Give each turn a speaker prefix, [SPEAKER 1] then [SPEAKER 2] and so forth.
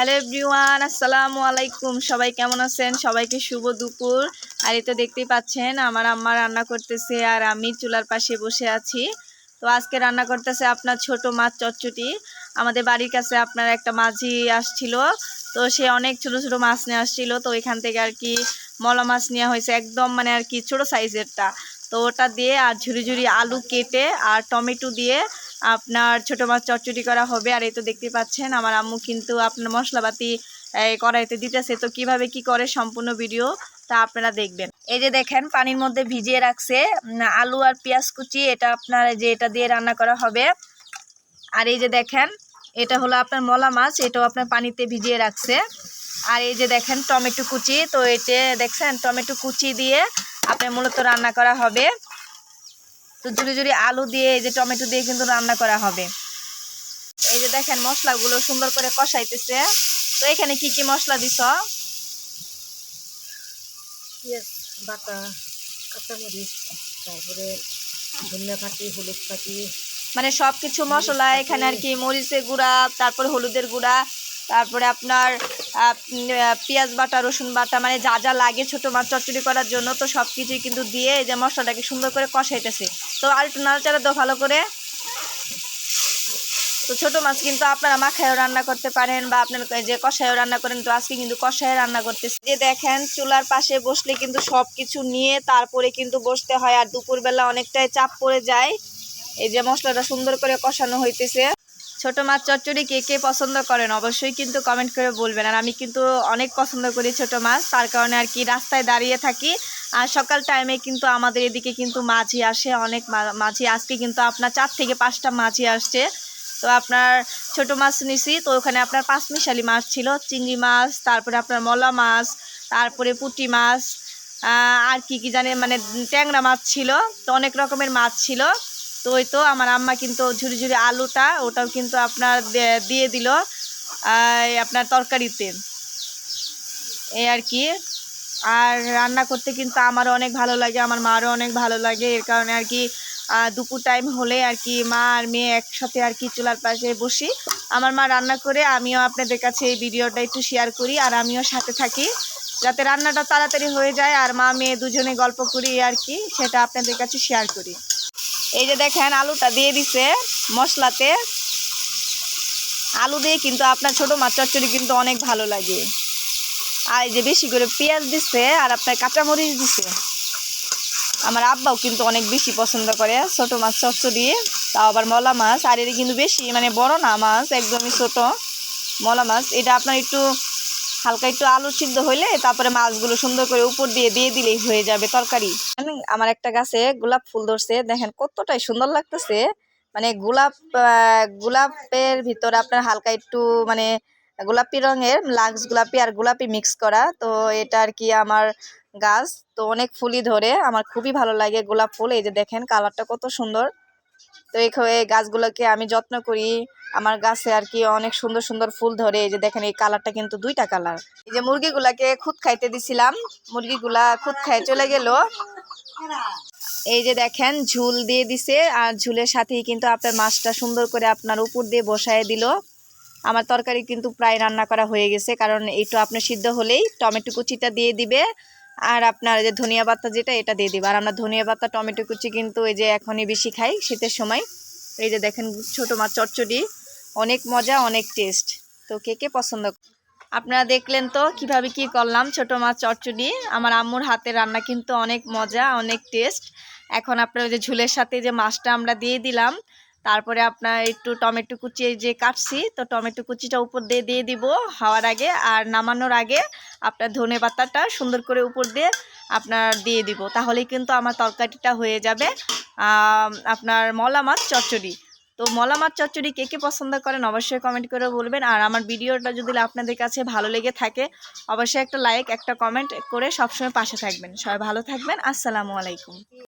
[SPEAKER 1] Hello everyone, আসসালামু আলাইকুম। সবাই কেমন আছেন? সবাইকে শুভ দুপুর। আর তো দেখতেই পাচ্ছেন, আমার আম্মা রান্না করতেছে আর আমি চুলার পাশে বসে আছি। তো আজকে রান্না করতেছে আপনার ছোট মাছ চচ্চটি আমাদের বাড়ির কাছে আপনার একটা মাঝি আসছিল, তো সে অনেক ছোট ছোট মাছ নিয়ে আসছিল। তো এখান থেকে আর কি মলা মাছ নেওয়া হয়েছে, একদম মানে আর কি ছোট সাইজেরটা। তো ওটা দিয়ে আর ঝুরি ঝুরি আলু কেটে আর টমেটো দিয়ে আপনার ছোট মাছ চচ্চড়ি করা হবে। আর এই তো দেখতে পাচ্ছেন, আমার আম্মু কিন্তু আপনার মশলাপাতি কড়াইতে দিতেছে। তো কীভাবে কি করে সম্পূর্ণ ভিডিও তা আপনারা দেখবেন। এই যে দেখেন, পানির মধ্যে ভিজিয়ে রাখছে আলু আর পেঁয়াজ কুচি, এটা আপনার যে এটা দিয়ে রান্না করা হবে। আর এই যে দেখেন, এটা হলো আপনার মলা মাছ, এটাও আপনার পানিতে ভিজিয়ে রাখছে। আর এই যে দেখেন, টমেটো কুচি, তো এতে দেখছেন, টমেটো কুচি দিয়ে আপনার মূলত রান্না করা হবে। তো জুড়ি জুড়ি আলু দিয়ে এই যে টমেটো দিয়ে কিন্তু রান্না করা হবে। এই যে দেখেন মশলাগুলো সুন্দর করে কষাইতেছে। তো এখানে কি কি মশলা দিছ?
[SPEAKER 2] বাটা কাঁচামরিচ তারপরে ধনিয়া পাতি হলুদ পাতি।
[SPEAKER 1] মানে সব কিছু মশলা এখানে আর কি মরিচের গুঁড়া তারপরে হলুদের গুঁড়া তারপরে আপনার পেঁয়াজ বাটা, রসুন বাটা মানে যা যা লাগে ছোটো মাছ চচ্চড়ি করার জন্য তো সব কিছুই কিন্তু দিয়ে এই যে মশলাটাকে সুন্দর করে কষাইতেছে। তো আর একটু নাড়াচাড়া ভালো করে। তো ছোটো মাছ কিন্তু আপনারা মাখায়ও রান্না করতে পারেন বা আপনার যে কষায়ও রান্না করেন, তো আজকে কিন্তু কষায় রান্না করতেছে। যে দেখেন, চুলার পাশে বসলে কিন্তু সব কিছু নিয়ে তারপরে কিন্তু বসতে হয় আর দুপুরবেলা অনেকটাই চাপ পড়ে যায়। এই যে মশলাটা সুন্দর করে কষানো হইতেছে। ছোট মাছ চচ্চড়ি কে কে পছন্দ করেন অবশ্যই কিন্তু কমেন্ট করে বলবেন। আর আমি কিন্তু অনেক পছন্দ করি ছোট মাছ, তার কারণে আর কি রাস্তায় দাঁড়িয়ে থাকি। আর সকাল টাইমে কিন্তু আমাদের এদিকে কিন্তু মাঝি আসে, অনেক মাঝি আজকে কিন্তু আপনার চার থেকে পাঁচটা মাঝি আসছে। তো আপনার ছোট মাছ নিছি, তো ওখানে আপনার পাঁচমিশালি মাছ ছিল, চিংড়ি মাছ, তারপরে আপনার মলা মাছ, তারপরে পুঁটি মাছ আর কি কি জানে মানে ট্যাংরা মাছ ছিল, তো অনেক রকমের মাছ ছিল। তো ওই তো আমার আম্মা কিন্তু ঝুরি ঝুড়ি আলুটা ওটাও কিন্তু আপনার দিয়ে দিল আপনার তরকারিতে। এই আর কি। আর রান্না করতে কিন্তু আমারও অনেক ভালো লাগে, আমার মারও অনেক ভালো লাগে। এর কারণে আর কি দুপুর টাইম হলে আর কি মা আর মেয়ে একসাথে আর কি চুলার পাশে বসি। আমার মা রান্না করে, আমিও আপনাদের কাছে এই ভিডিওটা একটু শেয়ার করি আর আমিও সাথে থাকি। যাতে রান্নাটা তাড়াতাড়ি হয়ে যায় আর মা, মেয়ে দুজনে গল্প করি আর কি, সেটা আপনাদের কাছে শেয়ার করি। এই যে দেখেন, আলুটা দিয়ে দিছে মশলাতে। আলু দিয়ে কিন্তু আপনার ছোট মাছ চচ্চড়ি কিন্তু অনেক ভালো লাগে। আর এই যে বেশি করে পেঁয়াজ দিচ্ছে আর আপনার কাঁচামরিচ দিছে। আমার আব্বাও কিন্তু অনেক বেশি পছন্দ করে ছোট মাছ চচ্চড়ি, তাও আবার মলা মাছ। আর এটা কিন্তু বেশি মানে বড় না মাছ, একদমই ছোট মলা মাছ। এটা আপনার একটু হালকা একটু আলু সিদ্ধ হইলে তারপরে মাছগুলো সুন্দর করে উপর দিয়ে দিয়ে দিলেই হয়ে যাবে তরকারি। আমার একটা গাছে গোলাপ ফুল ধরছে, দেখেন কতটাই সুন্দর লাগতেছে। মানে গোলাপ গোলাপের ভিতরে আপনার হালকা একটু মানে গোলাপি রঙের, লাক্স গোলাপি আর গোলাপি মিক্স করা, তো এটা আর কি আমার গাছ। তো অনেক ফুলই ধরে, আমার খুবই ভালো লাগে গোলাপ ফুল। এই যে দেখেন, কালারটা কত সুন্দর। তো এই গাছগুলোকে আমি যত্ন করি। আমার গাছে আর কি অনেক সুন্দর সুন্দর ফুল ধরে। এই যে দেখেন, এই কালারটা কিন্তু দুইটা কালার। এই যে মুরগিগুলাকে খুদ খাইতে দিছিলাম। মুরগিগুলা খুদ খাই চলে গেল। এই যে দেখেন, ঝুল দিয়ে দিছে। আর ঝুলের সাথেই কিন্তু আপনার মাছটা সুন্দর করে আপনার উপর দিয়ে বসায় দিল। আমার তরকারি কিন্তু প্রায় রান্না করা হয়ে গেছে। কারণ এইটু আপনার সিদ্ধ হলেই টমেটো কুচিটা দিয়ে দিবে। আর আপনার যে ধনিয়া পাতা যেটা, এটা দিয়ে দিব। আর আমরা ধনিয়া পাতা, টমেটো, কুচি কিন্তু এই যে এখনই বেশি খাই শীতের সময়। এই যে দেখেন ছোটো মাছ চচ্চড়ি, অনেক মজা, অনেক টেস্ট তো কে কে পছন্দ আপনারা দেখলেন তো কীভাবে কি করলাম ছোট মাছ চচ্চড়ি। আমার আম্মুর হাতে রান্না কিন্তু অনেক মজা, অনেক টেস্ট এখন আপনার ওই যে ঝুলের সাথে যে মাছটা আমরা দিয়ে দিলাম তারপরে আপনার একটু টমেটো কুচি যে কাটছি, তো টমেটো কুচিটা উপর দিয়ে দিয়ে দিব হওয়ার আগে আর নামানোর আগে আপনার ধনে পাতাটা সুন্দর করে উপর দিয়ে আপনার দিয়ে দিব। তাহলেই কিন্তু আমার তরকারিটা হয়ে যাবে। আপনার মলা মাছ চচ্চড়ি। তো মলা মাছ চচ্চড়ি কে কে পছন্দ করেন অবশ্যই কমেন্ট করে বলবেন। আর আমার ভিডিওটা যদি আপনাদের কাছে ভালো লেগে থাকে, অবশ্যই একটা লাইক একটা কমেন্ট করে সবসময় পাশে থাকবেন। সবাই ভালো থাকবেন। আসসালামু আলাইকুম।